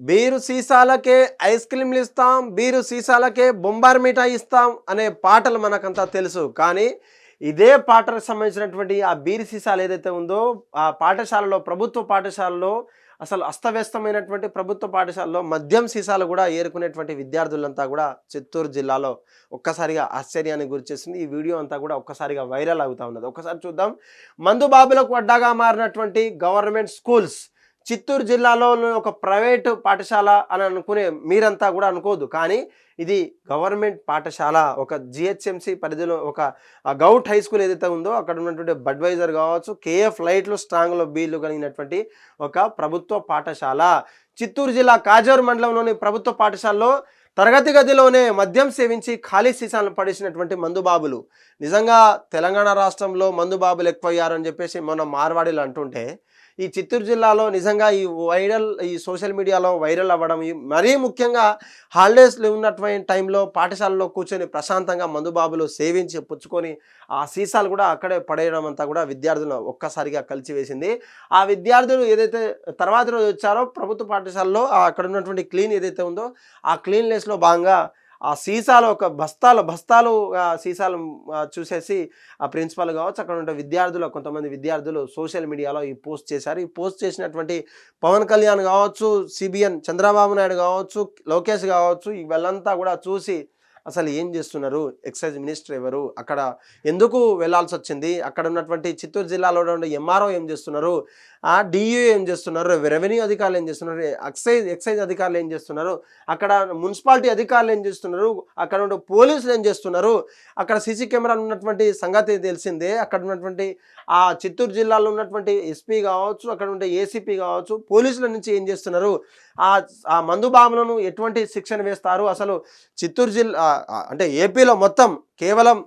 Beer సీసాలకే ice క్రీమ్లు ఇస్తాం beer సీసాలకే బొంబార్ మిఠాయి ఇస్తాం అనే పాటలు మనకంతా తెలుసు. కానీ ఇదే పాటకు సంబంధించినటువంటి ఆ బీరు సీసాలు ఏదైతే ఉందో ఆ పాఠశాలలో ప్రభుత్వ పాఠశాలలో అసలు అస్తవ్యస్తమైనటువంటి ప్రభుత్వ పాఠశాలలో మద్యం సీసాలు కూడా ఏరుకునేటువంటి విద్యార్థులంతా కూడా చిత్తూరు జిల్లాలో ఒక్కసారిగా ఆశ్చర్యానికి గురిచేసింది ఈ వీడియో అంతా కూడా ఒక్కసారిగా వైరల్ అవుతా ఉన్నది. ఒక్కసారి చూద్దాం. మందు బాబులకు అడ్డాగా మారినటువంటి గవర్నమెంట్ స్కూల్స్ చిత్తూరు జిల్లాలో ఒక ప్రైవేటు పాఠశాల అని అనుకునే మీరంతా కూడా అనుకోదు కానీ ఇది గవర్నమెంట్ పాఠశాల ఒక జిహెచ్ఎంసి పరిధిలో ఒక గౌట్ హై స్కూల్ ఏదైతే ఉందో అక్కడ ఉన్నటువంటి బడ్వైజర్ కావచ్చు కేఎఫ్ లైట్లు స్ట్రాంగ్లో బీలు కలిగినటువంటి ఒక ప్రభుత్వ పాఠశాల. చిత్తూరు జిల్లా కాజూరు మండలంలోని ప్రభుత్వ పాఠశాలలో తరగతి గదిలోనే మద్యం సేవించి ఖాళీ సీసాలను పడేసినటువంటి మందుబాబులు. నిజంగా తెలంగాణ రాష్ట్రంలో మందుబాబులు ఎక్కువయ్యారని చెప్పేసి మొన్న మార్వాడీలు అంటుంటే ఈ చిత్తూరు జిల్లాలో నిజంగా ఈ వైరల్ ఈ సోషల్ మీడియాలో వైరల్ అవ్వడం మరీ ముఖ్యంగా హాలిడేస్లో ఉన్నటువంటి టైంలో పాఠశాలలో కూర్చొని ప్రశాంతంగా మందుబాబులు సేవించి పుచ్చుకొని ఆ సీసాలు కూడా అక్కడే పడేయడం అంతా కూడా విద్యార్థులను ఒక్కసారిగా కలిసివేసింది. ఆ విద్యార్థులు ఏదైతే తర్వాత రోజు వచ్చారో ప్రభుత్వ పాఠశాలలో అక్కడ ఉన్నటువంటి క్లీన్ ఏదైతే ఉందో ఆ క్లీన్లెస్లో భాగంగా ఆ సీసాలు ఒక బస్తాలు బస్తాలు సీసాలు చూసేసి ఆ ప్రిన్సిపల్ కావచ్చు అక్కడ ఉండే విద్యార్థులు కొంతమంది విద్యార్థులు సోషల్ మీడియాలో ఈ పోస్ట్ చేశారు. ఈ పోస్ట్ చేసినటువంటి పవన్ కళ్యాణ్ కావచ్చు సిబిఎన్ చంద్రబాబు నాయుడు కావచ్చు లోకేష్ కావచ్చు వీళ్ళంతా కూడా చూసి అసలు ఏం చేస్తున్నారు? ఎక్సైజ్ మినిస్టర్ ఎవరు? అక్కడ ఎందుకు వెళ్ళాల్సి వచ్చింది అక్కడ ఉన్నటువంటి చిత్తూరు జిల్లాలో ఉండే ఎంఆర్ఓ ఏం చేస్తున్నారు? ఆ డియూ ఏం చేస్తున్నారు? రెవెన్యూ అధికారులు ఏం చేస్తున్నారు? ఎక్సైజ్ ఎక్సైజ్ అధికారులు ఏం చేస్తున్నారు? అక్కడ మున్సిపాలిటీ అధికారులు ఏం చేస్తున్నారు? అక్కడ ఉండే పోలీసులు ఏం చేస్తున్నారు? అక్కడ సీసీ కెమెరాలు ఉన్నటువంటి సంగతి తెలిసిందే. అక్కడ ఉన్నటువంటి ఆ చిత్తూరు జిల్లాలో ఉన్నటువంటి ఎస్పీ కావచ్చు అక్కడ ఉండే ఏసీపీ కావచ్చు పోలీసుల నుంచి ఏం చేస్తున్నారు? ఆ ఆ మందు బాంబులను ఎటువంటి శిక్షణ వేస్తారు? అసలు చిత్తూరు జిల్లా అంటే ఏపీలో మొత్తం కేవలం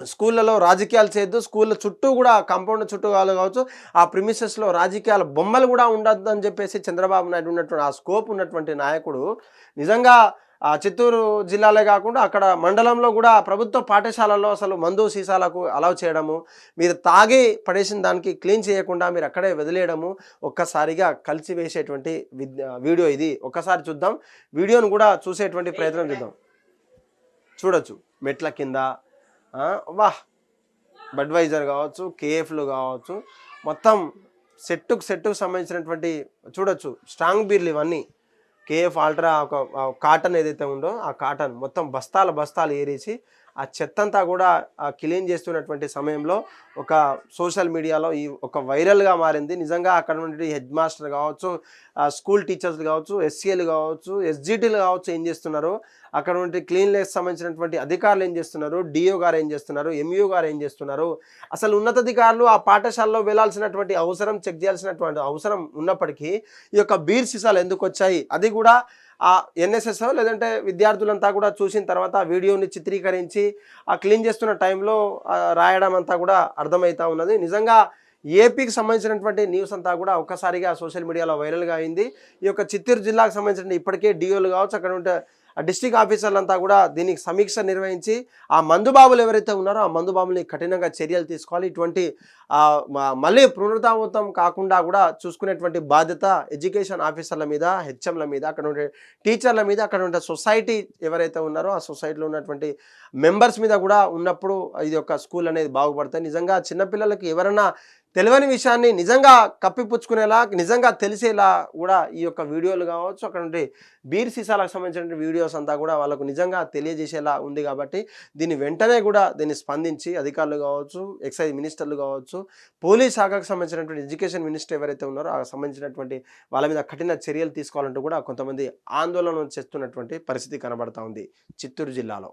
స్కూళ్ళలో రాజకీయాలు చేయొద్దు స్కూళ్ళ చుట్టూ కూడా కాంపౌండ్ చుట్టూ కావచ్చు ఆ ప్రిమిసెస్లో రాజకీయాల బొమ్మలు కూడా ఉండద్దు అని చెప్పేసి చంద్రబాబు నాయుడు ఉన్నటువంటి ఆ స్కోప్ ఉన్నటువంటి నాయకుడు నిజంగా చిత్తూరు జిల్లాలే కాకుండా అక్కడ మండలంలో కూడా ప్రభుత్వ పాఠశాలల్లో అసలు మందు సీసాలకు అలౌ చేయడము మీరు తాగి పడేసిన దానికి క్లీన్ చేయకుండా మీరు అక్కడే వదిలేయడము ఒక్కసారిగా కలిసి వేసేటువంటి విద్య వీడియో ఇది. ఒక్కసారి చూద్దాం. వీడియోను కూడా చూసేటువంటి ప్రయత్నం చూద్దాం. చూడొచ్చు. మెట్ల కింద వాహ్! బడ్వైజర్ కావచ్చు కేఎఫ్లు కావచ్చు మొత్తం సెట్టుకు సెట్టుకు సంబంధించినటువంటి చూడొచ్చు. స్ట్రాంగ్ బీర్లు ఇవన్నీ. కేఎఫ్ ఆల్ట్రా ఒక కాటన్ ఏదైతే ఉందో ఆ కాటన్ మొత్తం బస్తాల బస్తాలు ఏరేసి ఆ చెత్తంతా కూడా క్లీన్ చేస్తున్నటువంటి సమయంలో ఒక సోషల్ మీడియాలో ఈ ఒక వైరల్గా మారింది. నిజంగా అక్కడ నుండి హెడ్ మాస్టర్ కావచ్చు స్కూల్ టీచర్స్ కావచ్చు ఎస్సీఎల్ కావచ్చు ఎస్జిటీలు కావచ్చు ఏం చేస్తున్నారు? అక్కడ నుండి క్లీన్లెస్ సంబంధించినటువంటి అధికారులు ఏం చేస్తున్నారు? డిఓ గారు ఏం చేస్తున్నారు? ఎంఈఓ గారు ఏం చేస్తున్నారు? అసలు ఉన్నతాధికారులు ఆ పాఠశాలలో వెళ్ళాల్సినటువంటి అవసరం చెక్ చేయాల్సినటువంటి అవసరం ఉన్నప్పటికీ ఈ యొక్క బీర్ సీసాలు ఎందుకు వచ్చాయి? అది కూడా ఆ ఎన్ఎస్ఎస్ లేదంటే విద్యార్థులంతా కూడా చూసిన తర్వాత ఆ వీడియోని చిత్రీకరించి ఆ క్లీన్ చేస్తున్న టైంలో రాయడం అంతా కూడా అర్థమవుతా ఉన్నది. నిజంగా ఏపీకి సంబంధించినటువంటి న్యూస్ అంతా కూడా ఒక్కసారిగా సోషల్ మీడియాలో వైరల్గా అయింది. ఈ యొక్క చిత్తూరు జిల్లాకు సంబంధించిన ఇప్పటికే డిఓలు కావచ్చు అక్కడ ఉంటే డిస్టిక్ ఆఫీసర్లంతా కూడా దీనికి సమీక్ష నిర్వహించి ఆ మందుబాబులు ఎవరైతే ఉన్నారో ఆ మందుబాబుల్ని కఠినంగా చర్యలు తీసుకోవాలి. ఇటువంటి మళ్ళీ పునరుద్ధావతం కాకుండా కూడా చూసుకునేటువంటి బాధ్యత ఎడ్యుకేషన్ ఆఫీసర్ల మీద హెచ్ఎంల మీద అక్కడ ఉండే టీచర్ల మీద అక్కడ ఉండే సొసైటీ ఎవరైతే ఉన్నారో ఆ సొసైటీలో ఉన్నటువంటి మెంబర్స్ మీద కూడా ఉన్నప్పుడు ఇది ఒక స్కూల్ అనేది బాగుపడతాయి. నిజంగా చిన్నపిల్లలకి ఎవరైనా తెలియని విషయాన్ని నిజంగా కప్పిపుచ్చుకునేలా నిజంగా తెలిసేలా కూడా ఈ యొక్క వీడియోలు కావచ్చు అక్కడ ఉండే బీర్ సీసాలకు సంబంధించిన వీడియోస్ అంతా కూడా వాళ్ళకు నిజంగా తెలియజేసేలా ఉంది కాబట్టి దీన్ని వెంటనే కూడా దీన్ని స్పందించి అధికారులు కావచ్చు ఎక్సైజ్ మినిస్టర్లు కావచ్చు పోలీస్ శాఖకు సంబంధించినటువంటి ఎడ్యుకేషన్ మినిస్టర్ ఎవరైతే ఉన్నారో ఆ సంబంధించినటువంటి వాళ్ళ మీద కఠిన చర్యలు తీసుకోవాలంటూ కూడా కొంతమంది ఆందోళన చేస్తున్నటువంటి పరిస్థితి కనబడతా ఉంది చిత్తూరు జిల్లాలో.